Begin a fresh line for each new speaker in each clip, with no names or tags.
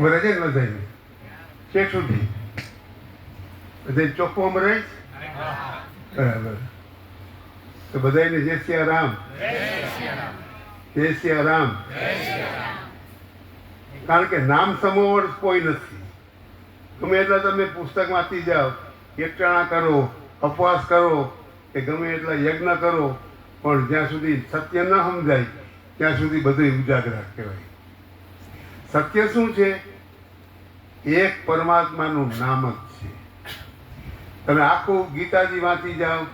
મરે છે ને. બધાને છેક સુધી. બધે ચોખ્ખું રહે બરાબર. તો બધાને જય સિયા રામ જય સિયા રામ કારણ કે નામ સમોવડ કોઈ નથી. ગમે એટલા તમે પુસ્તક વાંચી જાઓ એકટાણા કરો, અપવાસ કરો, કે ગમે એટલા યજ્ઞ કરો, પણ જ્યાં સુધી સત્ય ન સમજાય, ત્યાં સુધી બધું ઉજાગરા કહેવાય. સત્ય શું છે? એક પરમાત્માનું નામ જ છે. તમે આખું ગીતાજી વાંચી જાઓ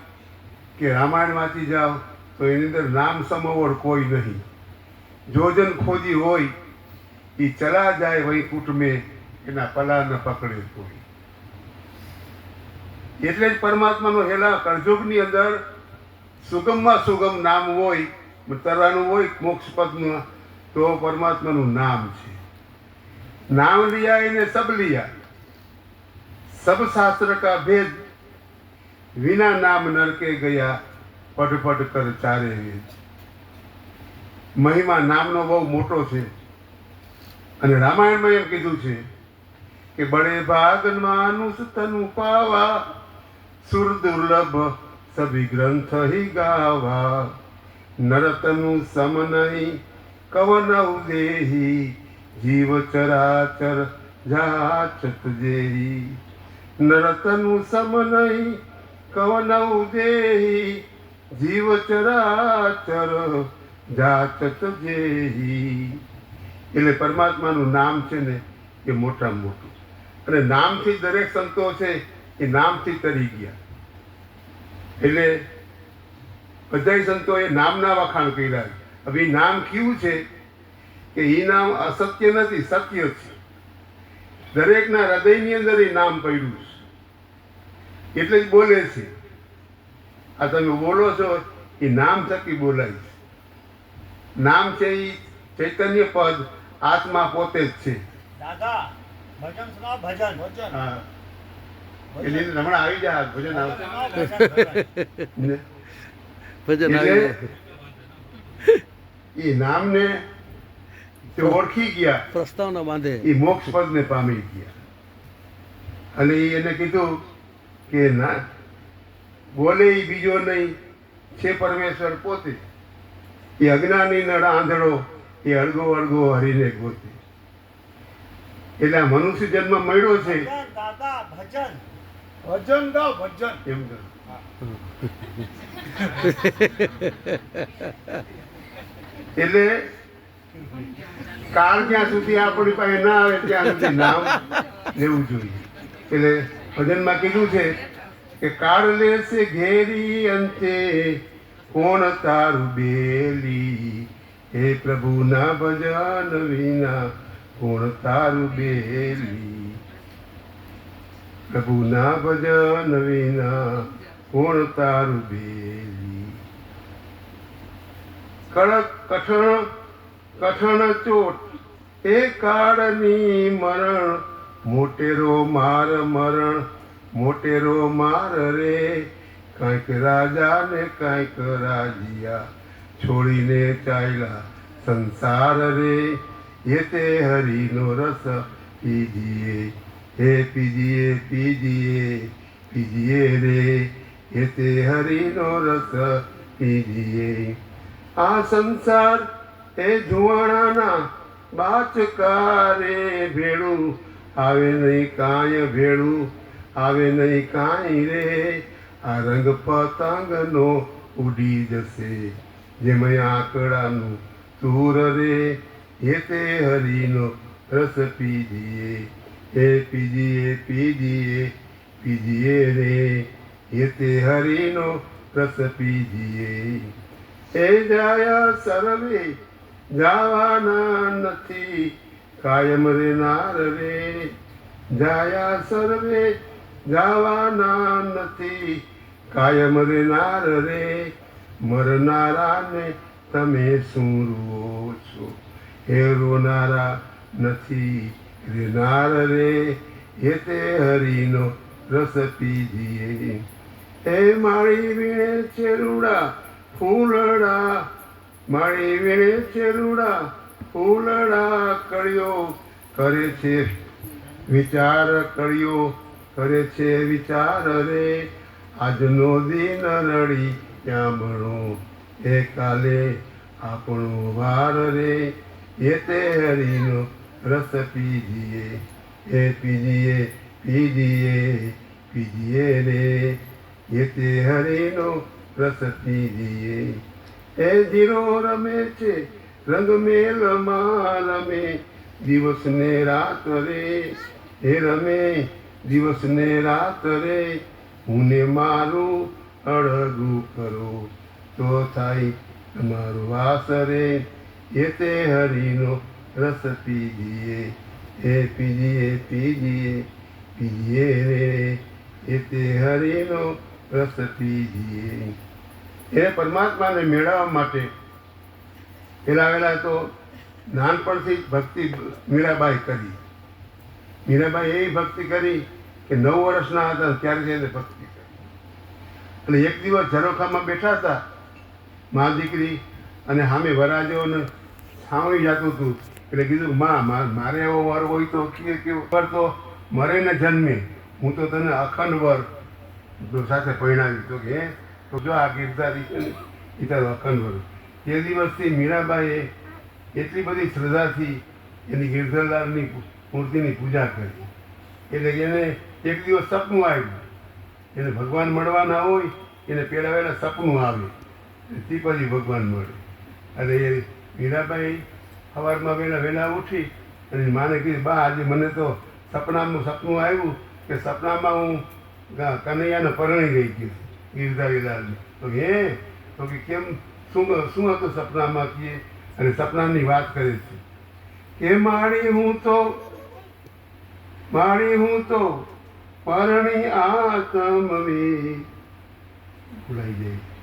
કે રામાયણ વાંચી જાઓ તો એની અંદર નામ સમોવડ કોઈ નહીં. જોજન ખોજી હોય એ ચલા જાય વહી કુટુંબે એના પલા ન પકડે કોઈ. એટલે જ પરમાત્માનો હેલા કરજોગની અંદર સુગમમાં સુગમ નામ હોય તરવાનું હોય, મોક્ષ પદનું તો પરમાત્માનું નામ છે. નામ લિયા એને સબ લિયા સબ શાસ્ત્ર કા ભેદ વિના નામ નરકે ગયા પટ પટ કર ચારે મહિમા નામનો બહુ મોટો છે અને રામાયણમાં એમ કીધું છે કે બળે ભાગમાં તનુ પાવા, સુર દુર્લભ સભી ગ્રંથ હિ ગાવા. નરતનુ સમ નહીં કવનવ દેહી જીવ ચરાચર જાચત જેહી. નરતનું સમ નહીં, કવનવ દેહી જીવ ચરાચર જાચત જેહી. એટલે પરમાત્માનું નામ છે ને એ મોટામાં મોટું. અને નામથી દરેક સંતો છે એ નામથી તરી ગયા. એટલે બધા સંતોએ નામના વખાણ કર્યા. હવે નામ કેવું છે? કે એ નામ અસત્ય નથી સત્ય છે. દરેકના હૃદયની અંદર એ નામ પડ્યું છે. એટલે જ બોલે છે. આ તમે બોલો છો એ નામ થકી બોલાય છે. નામ છે એ ચૈતન્ય પદ આત્મા પોતે જ છે.
દાદા ભજન સુનાવો ભજન. ભજન.
હા. એટલે હમણાં આવી જાય ભજન આવશે
ભજન ભજન.
ને?
ભજન
એટલે
આવ્યું
એ નામને તે ઓળખી ગયા.
પ્રસ્તાવના બાંધે.
એ મોક્ષ પદને પામી ગયા. અને એને કીધું કે ના બોલે બીજો નહીં છે પરમેશ્વર પોતે. એ અજ્ઞાની નળ આંધળો એ અળગો અળગો હરીને ગોતે. એટલે આ મનુષ્ય જન્મ મળ્યો છે.
ભજન દાદા ભજન. ભજન ગાઓ ભજન.
એમ એટલે કાળ જ્યાં સુધી આપણી પાસે ના આવે ત્યાં સુધી નામ લેવું જોઈએ. એટલે ભજનમાં કીધું છે કે કાળ લેશે ઘેરી અંતે, કોણ તારું બેલી? હે પ્રભુના ભજન વિના કોણ તારું બેલી? પ્રભુના ભજન વિના કોણ તારું બેલી? કડક કઠણ કઠણ ચોટ, એ કાળની મરણ, મોટેરો માર મરણ, મોટેરો માર રે. કંઈક રાજા ને કંઈક રાજીયા છોડીને ચાલ્યા સંસાર રે. એ તે હરિનો રસ, પીજીએ હે પીજીએ પીજીએ પીજીએ રે. એ તે હરિનો રસ, પીજીએ. આ સંસાર એ જુવાણાના બાચકારે ભેળું. આવે નહીં કાંઈ ભેળું, આવે નહીં કાંઈ રે. આ રંગ પતંગનો ઉડી જશે. જેમાં આંકડાનું તૂર રે, એ તે હરીનો રસ પીજીએ. એ પીજીએ પીજીએ પીજીએ રે. એ તે હરીનો રસ પીજીએ. એ જાયા સર્વે જવાના નથી કાયમ રેનાર રે જાયા સર્વે જવાના નથી કાયમ રેનાર રે મરનારાને તમે શું રૂવો છો હે રોનારા નથી રેનાર રે એ તે હરિનો રસ પીજીએ એ માળી વીણે ચેરુડા ફૂલડા માળી વીણે ચેરુડા ફૂલડા કર્યો, કરે છે વિચાર કર્યો, કરે છે વિચાર રે. આજનો દિન રડી ક્યાં ભણો, એ કાલે આપણો વાર રે. એ તે હરીનો રસ પીજીએ, એ પીજીએ પીજીએ પીજીએ રે. એ તે હરીનો રસ પીજીએ. એ ધીરો રમે છે, રંગ મેલમાં રમે દિવસ ને રાત રે હે રમે દિવસ ને રાત રે હું ને મારું અડગું કરો. તો થાય તમારું વાસ રે એ તે હરીનો રસ પીજીએ, એ પીજીએ પીજીએ પીજીએ રે, એ તે હરીનો રસ પીજીએ. એ પરમાત્માને મેળવવા માટે પેલા તો નાનપણથી જ ભક્તિ મીરાબાઈ કરી. મીરાબાઈ એવી ભક્તિ કરી કે નવ વર્ષના હતા ત્યારથી એને ભક્તિ કરી. એટલે એક દિવસ ઝરોખામાં બેઠા હતા મા દીકરી અને સામે વરાજોને સાંભળી જતું હતું. એટલે કીધું, મા- મારે એવો વર હોય તો કે વર તો મરે ને જન્મે. હું તો તને અખંડ વર સાથે પરિણાવી તો કે? તો જો આ ગીરધારી છે ને એ તારો તે દિવસથી મીરાબાઈએ એટલી બધી શ્રદ્ધાથી એની ગિરધરદારની મૂર્તિની પૂજા કરી. એટલે એને એક દિવસ સપનું આવ્યું. એને ભગવાન મળવાના હોય, એને પહેલાં વહેલા સપનું આવે. પછી ભગવાન મળે. અને એ મીરાબાઈ સવારમાં વહેલા વહેલા ઉઠી અને માને કીધું, બા, આજે મને તો સપનામાં સપનું આવ્યું કે સપનામાં હું કનૈયાને પરણી ગઈ હતી ગિરધારીલાલને તો હે તો કે કેમ શું શું હતું સપનામાં કીએ અને સપનાની વાત કરે છે કે મારી હું તો મારી હું તો પરણી આતમવી ભૂલાઈ જાય